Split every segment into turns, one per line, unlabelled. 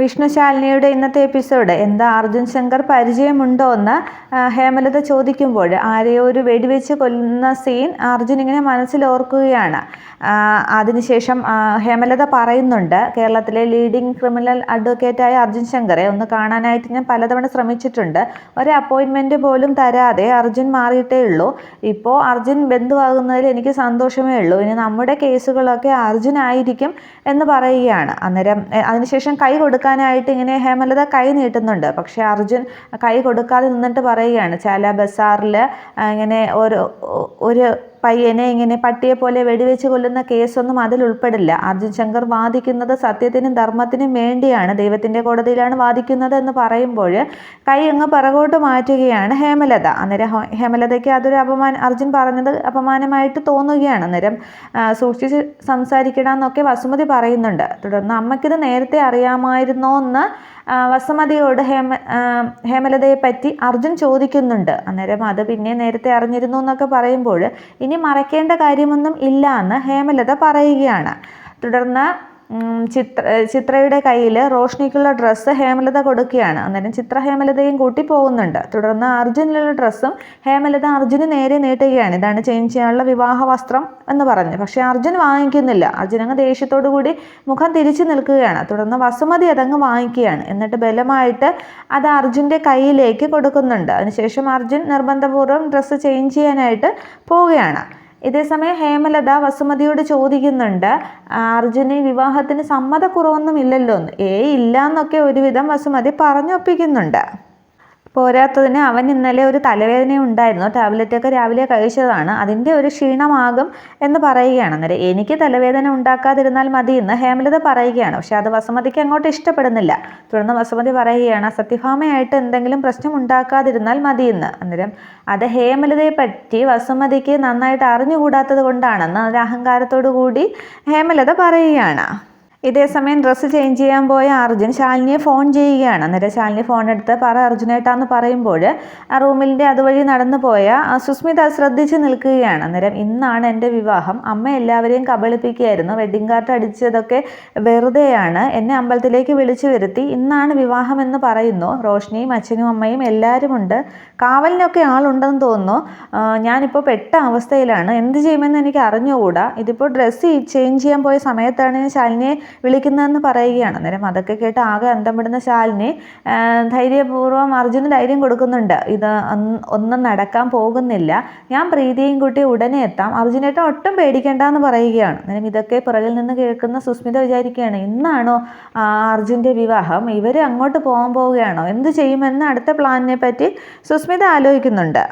വിഷ്ണുശാലിനിയുടെ ഇന്നത്തെ എപ്പിസോഡ് എന്താ? അർജുൻ ശങ്കർ പരിചയമുണ്ടോ എന്ന് ഹേമലത ചോദിക്കുമ്പോൾ ആരെയോ ഒരു വെടിവെച്ച് കൊല്ലുന്ന സീൻ അർജുൻ ഇങ്ങനെ മനസ്സിൽ ഓർക്കുകയാണ് അതിനുശേഷം ഹേമലത പറയുന്നുണ്ട് കേരളത്തിലെ ലീഡിംഗ് ക്രിമിനൽ അഡ്വക്കേറ്റായ അർജുൻ ശങ്കറെ ഒന്ന് കാണാനായിട്ട് ഞാൻ പലതവണ ശ്രമിച്ചിട്ടുണ്ട്. ഒരു അപ്പോയിൻമെന്റ് പോലും തരാതെ അർജുൻ മാറിയിട്ടേ ഉള്ളൂ. ഇപ്പോൾ അർജുൻ ബന്ധുവാകുന്നതിൽ എനിക്ക് സന്തോഷമേ ഉള്ളൂ. ഇനി നമ്മുടെ കേസുകളൊക്കെ അർജുൻ ആയിരിക്കും എന്ന് പറയുകയാണ്. അന്നേരം അതിനുശേഷം കൈ കൊടുക്കാനായിട്ട് ഇങ്ങനെ ഹേമലത കൈ നീട്ടുന്നുണ്ട്. പക്ഷേ അർജുൻ കൈ കൊടുക്കാതെ നിന്നിട്ട് പറയുകയാണ് ചില ബസാറിൽ ഇങ്ങനെ ഒരു ഒരു പയ്യനെ ഇങ്ങനെ പട്ടിയെ പോലെ വെടിവെച്ച് കൊല്ലുന്ന കേസൊന്നും അതിൽ ഉൾപ്പെടില്ല. അർജുൻ ശങ്കർ വാദിക്കുന്നത് സത്യത്തിനും ധർമ്മത്തിനും വേണ്ടിയാണ്. ദൈവത്തിന്റെ കോടതിയിലാണ് വാദിക്കുന്നത് എന്ന് പറയുമ്പോൾ കൈ അങ്ങ് പിറകോട്ട് മാറ്റുകയാണ് ഹേമലത. അന്നേരം ഹേമലതയ്ക്ക് അതൊരു അപമാനം അർജുൻ പറഞ്ഞത് അപമാനമായിട്ട് തോന്നുകയാണ്. അന്നേരം സൂക്ഷിച്ച് സംസാരിക്കണം എന്നൊക്കെ വസുമതി പറയുന്നുണ്ട്. തുടർന്ന് അമ്മയ്ക്കിത് നേരത്തെ അറിയാമായിരുന്നോ എന്ന് വസുമതിയോട് ഹേമ ഹേമലതയെ പറ്റി അർജുൻ ചോദിക്കുന്നുണ്ട്. അന്നേരം അത് പിന്നെ നേരത്തെ അറിഞ്ഞിരുന്നു എന്നൊക്കെ പറയുമ്പോൾ ഇനി മറയ്ക്കേണ്ട കാര്യമൊന്നും ഇല്ല എന്ന് ഹേമലത പറയുകയാണ്. തുടർന്ന് ചിത്ര ചിത്രയുടെ കയ്യിൽ റോഷ്നിക്കുള്ള ഡ്രസ്സ് ഹേമലത കൊടുക്കുകയാണ്. അന്നേരം ചിത്ര ഹേമലതയും കൂട്ടി പോകുന്നുണ്ട്. തുടർന്ന് അർജുനുള്ള ഡ്രസ്സും ഹേമലത അർജുന് നേരെ നീട്ടുകയാണ്. ഇതാണ് ചേഞ്ച് ചെയ്യാനുള്ള വിവാഹ വസ്ത്രം എന്ന് പറഞ്ഞു. പക്ഷേ അർജുൻ വാങ്ങിക്കുന്നില്ല. അർജുൻ അങ്ങ് ദേഷ്യത്തോടു കൂടി മുഖം തിരിച്ചു നിൽക്കുകയാണ്. തുടർന്ന് വസുമതി അതങ്ങ് വാങ്ങിക്കുകയാണ്. എന്നിട്ട് ബലമായിട്ട് അത് അർജുന്റെ കയ്യിലേക്ക് കൊടുക്കുന്നുണ്ട്. അതിനുശേഷം അർജുൻ നിർബന്ധപൂർവം ഡ്രസ്സ് ചേഞ്ച് ചെയ്യാനായിട്ട് പോവുകയാണ്. ഇതേസമയം ഹേമലത വസുമതിയോട് ചോദിക്കുന്നുണ്ട് അർജുന് വിവാഹത്തിന് സമ്മതക്കുറവൊന്നും ഇല്ലല്ലോ? എന്ന് ഏ ഇല്ല എന്നൊക്കെ ഒരുവിധം വസുമതി പറഞ്ഞൊപ്പിക്കുന്നുണ്ട്. പോരാത്തതിന് അവൻ ഇന്നലെ ഒരു തലവേദന ഉണ്ടായിരുന്നു. ടാബ്ലറ്റൊക്കെ രാവിലെ കഴിച്ചതാണ്. അതിന്റെ ഒരു ക്ഷീണമാകും എന്ന് പറയുകയാണ്. അന്നേരം എനിക്ക് തലവേദന ഉണ്ടാക്കാതിരുന്നാൽ മതി എന്ന് ഹേമലത പറയുകയാണ്. പക്ഷെ അത് വസുമതിക്ക് അങ്ങോട്ട് ഇഷ്ടപ്പെടുന്നില്ല. തുടർന്ന് വസുമതി പറയുകയാണ് സത്യഭാമയായിട്ട് എന്തെങ്കിലും പ്രശ്നം ഉണ്ടാക്കാതിരുന്നാൽ മതി എന്ന്. അന്നേരം അത് ഹേമലതയെ പറ്റി വസുമതിക്ക് നന്നായിട്ട് അറിഞ്ഞുകൂടാത്തത് കൊണ്ടാണെന്ന്. ഒരു അഹങ്കാരത്തോടു കൂടി ഹേമലത പറയുകയാണ്. ഇതേസമയം ഡ്രസ്സ് ചേഞ്ച് ചെയ്യാൻ പോയ അർജുൻ ശാലിനിയെ ഫോൺ ചെയ്യുകയാണ്. അന്നേരം ശാലിനി ഫോൺ എടുത്ത് പറ അർജുനേട്ടാന്ന് പറയുമ്പോൾ ആ റൂമിന്റെ അതുവഴി നടന്നു പോയ സുസ്മിത ശ്രദ്ധിച്ച് നിൽക്കുകയാണ്. അന്നേരം ഇന്നാണ് എന്റെ വിവാഹം. അമ്മ എല്ലാവരെയും കബളിപ്പിക്കുകയായിരുന്നു. വെഡിങ് കാർഡ് അടിച്ചതൊക്കെ വെറുതെയാണ്. എന്നെ അമ്പലത്തിലേക്ക് വിളിച്ചു വരുത്തി. ഇന്നാണ് വിവാഹം എന്ന് പറയുന്നു. റോഷ്നിയും അച്ഛനും അമ്മയും എല്ലാവരും ഉണ്ട് കാവലിനൊക്കെ ആളുണ്ടെന്ന് തോന്നുന്നു. ഞാനിപ്പോൾ പെട്ട അവസ്ഥയിലാണ്. എന്ത് ചെയ്യുമെന്ന് എനിക്ക് അറിഞ്ഞുകൂടാ. ഇതിപ്പോൾ ഡ്രസ്സ് ചേഞ്ച് ചെയ്യാൻ പോയ സമയത്താണ് ഞാൻ ശാലിനിയെ വിളിക്കുന്നതെന്ന് പറയുകയാണ്. അന്നേരം അതൊക്കെ കേട്ട് ആകെ അന്തം വിടുന്ന ശാലിനി ധൈര്യപൂർവം അർജുന് ധൈര്യം കൊടുക്കുന്നുണ്ട്. ഇത് ഒന്നും നടക്കാൻ പോകുന്നില്ല. ഞാൻ പ്രീതിയും കൂട്ടി ഉടനെ എത്താം. അർജുനേട്ടൻ ഒട്ടും പേടിക്കേണ്ടെന്ന് പറയുകയാണ്. അന്നേരം ഇതൊക്കെ പുറകിൽ നിന്ന് കേൾക്കുന്ന സുസ്മിത വിചാരിക്കുകയാണ് ഇന്നാണോ അർജുന്റെ വിവാഹം? ഇവർ അങ്ങോട്ട് പോകാൻ പോവുകയാണോ? എന്ത് ചെയ്യുമെന്ന് അടുത്ത പ്ലാനിനെ പറ്റി സുസ്മിത ആലോചിക്കുന്നുണ്ട്.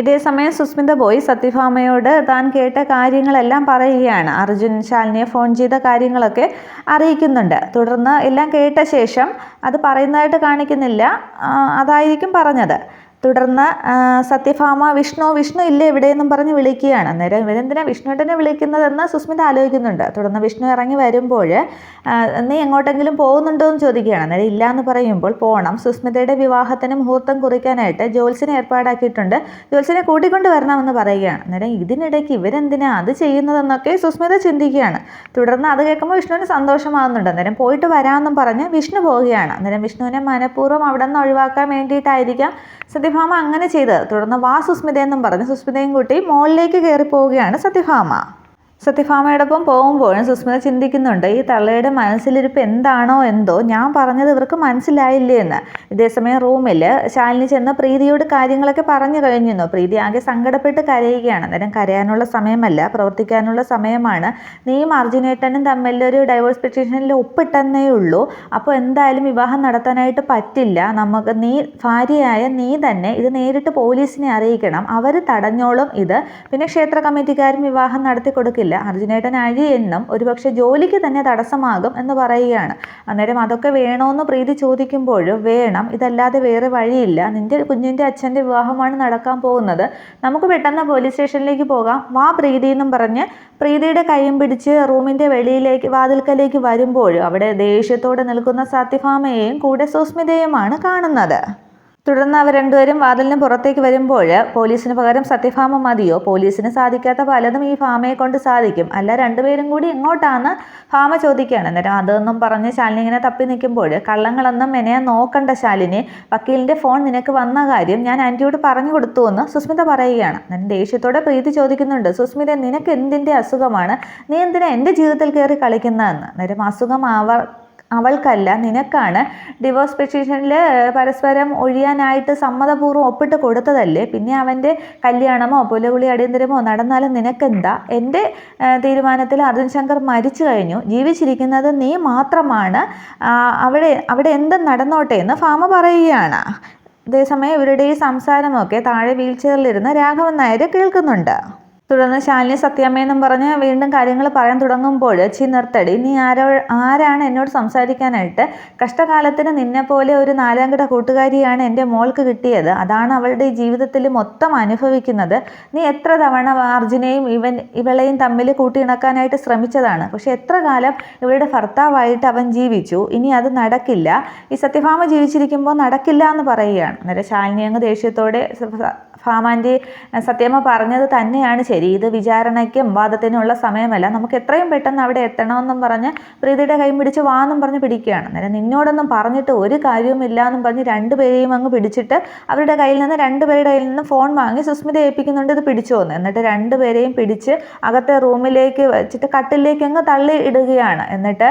ഇതേസമയം സുസ്മിത പോയി സത്യഭാമയോട് താൻ കേട്ട കാര്യങ്ങളെല്ലാം പറയുകയാണ്. അർജുൻ ശാലിനിയെ ഫോൺ ചെയ്ത കാര്യങ്ങളൊക്കെ അറിയിക്കുന്നുണ്ട്. തുടർന്ന് എല്ലാം കേട്ട ശേഷം അത് പറയുന്നതായിട്ട് കാണിക്കുന്നില്ല അതായിരിക്കും പറഞ്ഞത്. തുടർന്ന് സത്യഭാമ വിഷ്ണു വിഷ്ണു ഇല്ലേ ഇവിടെ എവിടെയെന്നും പറഞ്ഞ് വിളിക്കുകയാണ്. അന്നേരം ഇവരെന്തിനാ വിഷ്ണുട്ടനെ വിളിക്കുന്നതെന്ന് സുസ്മിത ആലോചിക്കുന്നുണ്ട്. തുടർന്ന് വിഷ്ണു ഇറങ്ങി വരുമ്പോൾ നീ എങ്ങോട്ടെങ്കിലും പോകുന്നുണ്ടോ എന്ന് ചോദിക്കുകയാണ്. അന്നേരം ഇല്ല എന്ന് പറയുമ്പോൾ പോകണം സുസ്മിതയുടെ വിവാഹത്തിന് മുഹൂർത്തം കുറിക്കാനായിട്ട് ജോത്സിനെ ഏർപ്പാടാക്കിയിട്ടുണ്ട്. ജോത്സിനെ കൂട്ടിക്കൊണ്ട് വരണമെന്ന് പറയുകയാണ്. അന്നേരം ഇതിനിടയ്ക്ക് ഇവരെന്തിനാ അത് ചെയ്യുന്നതെന്നൊക്കെ സുസ്മിത ചിന്തിക്കുകയാണ്. തുടർന്ന് അത് കേൾക്കുമ്പോൾ വിഷ്ണുവിന് സന്തോഷമാകുന്നുണ്ട് അന്നേരം പോയിട്ട് വരാമെന്നും പറഞ്ഞ് വിഷ്ണു പോവുകയാണ്. അന്നേരം വിഷ്ണുവിനെ മനഃപൂർവം അവിടെ നിന്ന് ഒഴിവാക്കാൻ വേണ്ടിയിട്ടായിരിക്കാം സത്യഭാമ അങ്ങനെ ചെയ്തത് തുടർന്ന് വാ സുസ്മിത എന്നും പറഞ്ഞ് സുസ്മിതയും കൂട്ടി മുകളിലേക്ക് കയറി പോവുകയാണ് സത്യഭാമ. സത്യഭാമയോടൊപ്പം പോകുമ്പോഴും സുസ്മിത ചിന്തിക്കുന്നുണ്ട് ഈ തള്ളയുടെ മനസ്സിലിരിപ്പ് എന്താണോ എന്തോ? ഞാൻ പറഞ്ഞത് ഇവർക്ക് മനസ്സിലായില്ലേ എന്ന്. ഇതേസമയം റൂമിൽ ശാലിനി ചെന്ന് പ്രീതിയോട് കാര്യങ്ങളൊക്കെ പറഞ്ഞു കഴിഞ്ഞിരുന്നു. പ്രീതി ആകെ സങ്കടപ്പെട്ട് കരയുകയാണ്. അന്നേരം കരയാനുള്ള സമയമല്ല പ്രവർത്തിക്കാനുള്ള സമയമാണ്. നീയും അർജുനേട്ടനും തമ്മിൽ ഒരു ഡൈവേഴ്സ് പെറ്റീഷനിൽ ഒപ്പിട്ടെന്നേ ഉള്ളൂ. അപ്പോൾ എന്തായാലും വിവാഹം നടത്താനായിട്ട് പറ്റില്ല. നമുക്ക് നീ ഭാര്യയായ നീ തന്നെ ഇത് നേരിട്ട് പോലീസിനെ അറിയിക്കണം. അവർ തടഞ്ഞോളും ഇത്. പിന്നെ ക്ഷേത്ര കമ്മിറ്റിക്കാരും വിവാഹം നടത്തി കൊടുക്കില്ല പറ്റില്ല അർജുനേട്ടൻ എന്നും ഒരുപക്ഷെ ജോലിക്ക് തന്നെ തടസ്സമാകും എന്ന് പറയുകയാണ്. അന്നേരം അതൊക്കെ വേണമെന്ന് പ്രീതി ചോദിക്കുമ്പോഴും വേണം ഇതല്ലാതെ വേറെ വഴിയില്ല. നിന്റെ കുഞ്ഞിന്റെ അച്ഛന്റെ വിവാഹമാണ് നടക്കാൻ പോകുന്നത്. നമുക്ക് പെട്ടെന്ന് പോലീസ് സ്റ്റേഷനിലേക്ക് പോകാം. വാ പ്രീതി എന്നും പറഞ്ഞ് പ്രീതിയുടെ കൈയും പിടിച്ച് റൂമിന്റെ വെളിയിലേക്ക് വാതിൽക്കലേക്ക് വരുമ്പോഴും അവിടെ ദേഷ്യത്തോടെ നിൽക്കുന്ന സത്യഭാമയെയും കൂടെ സുസ്മിതയുമാണ് കാണുന്നത്. തുടർന്ന് അവർ രണ്ടുപേരും വാതിലിന് പുറത്തേക്ക് വരുമ്പോൾ പോലീസിന് പകരം സത്യഭാമ മതിയോ? പോലീസിന് സാധിക്കാത്ത പലതും ഈ ഭാമയെ കൊണ്ട് സാധിക്കും. അല്ല രണ്ടുപേരും കൂടി എങ്ങോട്ടാന്ന് ഫാമ ചോദിക്കുകയാണ്. അന്നേരം അതൊന്നും പറഞ്ഞ് ശാലിനി ഇങ്ങനെ തപ്പി നിൽക്കുമ്പോൾ കള്ളങ്ങളൊന്നും എന്നെ നോക്കണ്ട ശാലിനി. വക്കീലിന്റെ ഫോൺ നിനക്ക് വന്ന കാര്യം ഞാൻ ആന്റിയോട് പറഞ്ഞു കൊടുത്തു എന്ന് സുസ്മിത പറയുകയാണ്. അന്നേരം ദേഷ്യത്തോടെ പ്രീതി ചോദിക്കുന്നുണ്ട്. സുസ്മിത നിനക്ക് എന്തിന്റെ അസുഖമാണ്? നീ എന്തിനാ എന്റെ ജീവിതത്തിൽ കയറി കളിക്കുന്നതെന്ന്? അന്നേരം അസുഖം അവർ അവൾക്കല്ല നിനക്കാണ്. ഡിവോഴ്സ് പെറ്റീഷനിൽ പരസ്പരം ഒഴിയാനായിട്ട് സമ്മതപൂർവം ഒപ്പിട്ട് കൊടുത്തതല്ലേ? പിന്നെ അവന്റെ കല്യാണമോ പുലകുളി അടിയന്തരമോ നടന്നാലും നിനക്കെന്താ? എന്റെ തീരുമാനത്തിൽ അർജുൻ ശങ്കർ മരിച്ചു കഴിഞ്ഞു. ജീവിച്ചിരിക്കുന്നത് നീ മാത്രമാണ്. അവിടെ അവിടെ എന്ത് നടന്നോട്ടെ എന്ന് ഫാമ പറയുകയാണ്. അതേസമയം ഇവരുടെ ഈ സംസാരമൊക്കെ താഴെ വീൽ ചെയറിലിരുന്ന് രാഘവൻ നായർ കേൾക്കുന്നുണ്ട്. തുടർന്ന് ശാലിനി സത്യാമ്മയെന്നും പറഞ്ഞ് വീണ്ടും കാര്യങ്ങൾ പറയാൻ തുടങ്ങുമ്പോൾ ചി നിർത്തടി. നീ ആരോ ആരാണ് എന്നോട് സംസാരിക്കാനായിട്ട്? കഷ്ടകാലത്തിന് നിന്നെ പോലെ ഒരു നാലാംകിട കൂട്ടുകാരിയാണ് എന്റെ മോൾക്ക് കിട്ടിയത്. അതാണ് അവളുടെ ജീവിതത്തിൽ മൊത്തം അനുഭവിക്കുന്നത്. നീ എത്ര തവണ അർജുനെയും ഇവൻ ഇവളെയും തമ്മിൽ കൂട്ടിയിണക്കാനായിട്ട് ശ്രമിച്ചതാണ്. പക്ഷെ എത്ര കാലം ഇവളുടെ ഭർത്താവായിട്ട് അവൻ ജീവിച്ചു? ഇനി അത് നടക്കില്ല. ഈ സത്യഭാമ ജീവിച്ചിരിക്കുമ്പോൾ നടക്കില്ല എന്ന് പറയുകയാണ്. അന്നേരം ശാലിനി അങ്ങ് ദേഷ്യത്തോടെ ഭാമാന്റെ സത്യമ്മ പറഞ്ഞത് തന്നെയാണ് ശരി ഇത് വിചാരണയ്ക്കും വാദത്തിനുമുള്ള സമയമല്ല. നമുക്ക് എത്രയും പെട്ടെന്ന് അവിടെ എത്തണമെന്നും പറഞ്ഞ് പ്രീതിയുടെ കൈ പിടിച്ച് വാന്നും പറഞ്ഞ് പിടിക്കുകയാണ്. അന്നേരം നിന്നോടൊന്നും പറഞ്ഞിട്ട് ഒരു കാര്യവുമില്ല എന്നും പറഞ്ഞ് രണ്ടുപേരെയും അങ്ങ് പിടിച്ചിട്ട് അവരുടെ കയ്യിൽ നിന്ന് രണ്ടുപേരുടെ കയ്യിൽ നിന്ന് ഫോൺ വാങ്ങി സുസ്മിത ഏൽപ്പിക്കുന്നുണ്ട് ഇത് പിടിച്ചു വന്നു എന്നിട്ട് രണ്ടുപേരെയും പിടിച്ച് അകത്തെ റൂമിലേക്ക് വെച്ചിട്ട് കട്ടിലേക്ക് അങ്ങ് തള്ളി ഇടുകയാണ് എന്നിട്ട്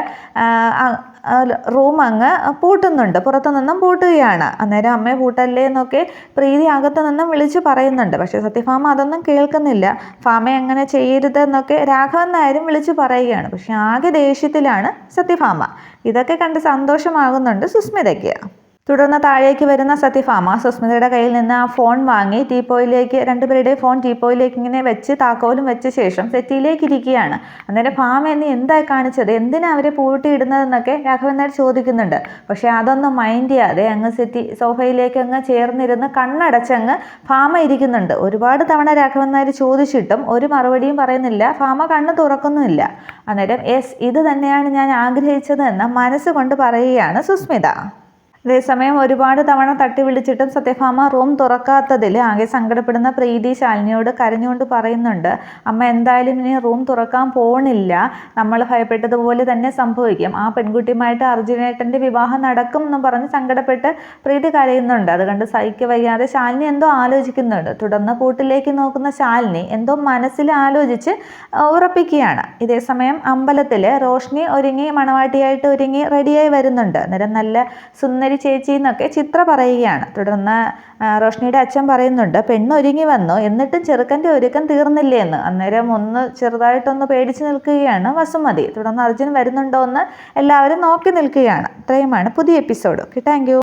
റൂം അങ്ങ് പൂട്ടുന്നുണ്ട് പുറത്തു നിന്നും പൂട്ടുകയാണ്. അന്നേരം അമ്മയെ പൂട്ടല്ലേ എന്നൊക്കെ പ്രീതി അകത്തു നിന്നും വിളിച്ച് പറയുന്നുണ്ട്. പക്ഷേ സത്യഭാമ അതൊന്നും കേൾക്കുന്നില്ല. ഫാമ അങ്ങനെ ചെയ്യരുത് എന്നൊക്കെ രാഘവൻ നായരും വിളിച്ചു പറയുകയാണ്. പക്ഷെ ആകെ ദേഷ്യത്തിലാണ് സത്യഭാമ ഇതൊക്കെ കണ്ട് സന്തോഷമാകുന്നുണ്ട് സുസ്മിതയ്ക്ക്. തുടർന്ന് താഴേക്ക് വരുന്ന സത്യഭാമ സുസ്മിതയുടെ കയ്യിൽ നിന്ന് ആ ഫോൺ വാങ്ങി ടീപ്പോയിലേക്ക് രണ്ടുപേരുടെ ഫോൺ ടീപ്പോയിലേക്ക് ഇങ്ങനെ വെച്ച് താക്കോലും വെച്ച ശേഷം സെറ്റിയിലേക്ക് ഇരിക്കുകയാണ്. അന്നേരം ഫാമ എന്നെ എന്തായി കാണിച്ചത്? എന്തിനാ അവരെ പൂട്ടിയിടുന്നതെന്നൊക്കെ രാഘവൻ നായർ ചോദിക്കുന്നുണ്ട്. പക്ഷേ അതൊന്നും മൈൻഡ് ചെയ്യാതെ അങ്ങ് സെറ്റി സോഫയിലേക്ക് അങ്ങ് ചേർന്നിരുന്ന് കണ്ണടച്ചങ്ങ് ഫാമ ഇരിക്കുന്നുണ്ട്. ഒരുപാട് തവണ രാഘവൻ നായർ ചോദിച്ചിട്ടും ഒരു മറുപടിയും പറയുന്നില്ല. ഫാമ കണ്ണ് തുറക്കുന്നുമില്ല. അന്നേരം എസ് ഇത് തന്നെയാണ് ഞാൻ ആഗ്രഹിച്ചത് എന്ന് മനസ്സുകൊണ്ട് പറയുകയാണ് സുസ്മിത. അതേസമയം ഒരുപാട് തവണ തട്ടി വിളിച്ചിട്ടും സത്യഭാമ റൂം തുറക്കാത്തതിൽ ആകെ സങ്കടപ്പെടുന്ന പ്രീതി ശാലിനിയോട് കരഞ്ഞുകൊണ്ട് പറയുന്നുണ്ട് അമ്മ എന്തായാലും ഇനി റൂം തുറക്കാൻ പോണില്ല. നമ്മൾ ഭയപ്പെട്ടതുപോലെ തന്നെ സംഭവിക്കും. ആ പെൺകുട്ടിയുമായിട്ട് അർജുനേട്ടന്റെ വിവാഹം നടക്കും എന്ന് പറഞ്ഞ് സങ്കടപ്പെട്ട് പ്രീതി കരയുന്നുണ്ട്. അതുകൊണ്ട് കണ്ട് സഹിക്ക വയ്യാതെ ശാലിനി എന്തോ ആലോചിക്കുന്നുണ്ട്. തുടർന്ന് കൂട്ടിലേക്ക് നോക്കുന്ന ശാലിനി എന്തോ മനസ്സിൽ ആലോചിച്ച് ഉറപ്പിക്കുകയാണ്. ഇതേസമയം അമ്പലത്തിൽ റോഷ്നി ഒരുങ്ങി മണവാട്ടിയായിട്ട് ഒരുങ്ങി റെഡിയായി വരുന്നുണ്ട്. അന്നേരം നല്ല സുന്ദരി ചേച്ചി എന്നൊക്കെ ചിത്ര പറയുകയാണ്. തുടർന്ന് റോഷ്നിയുടെ അച്ഛൻ പറയുന്നുണ്ട് പെണ്ണ് ഒരുങ്ങി വന്നു എന്നിട്ടും ചെറുക്കന്റെ ഒരുക്കം തീർന്നില്ലേ എന്ന് അന്നേരം ഒന്ന് ചെറുതായിട്ടൊന്ന് പേടിച്ച് നിൽക്കുകയാണ് വസുമതി. തുടർന്ന് അർജുൻ വരുന്നുണ്ടോ എന്ന് എല്ലാവരും നോക്കി നിൽക്കുകയാണ്. ഇത്രയുമാണ് പുതിയ എപ്പിസോഡ്. Okay thank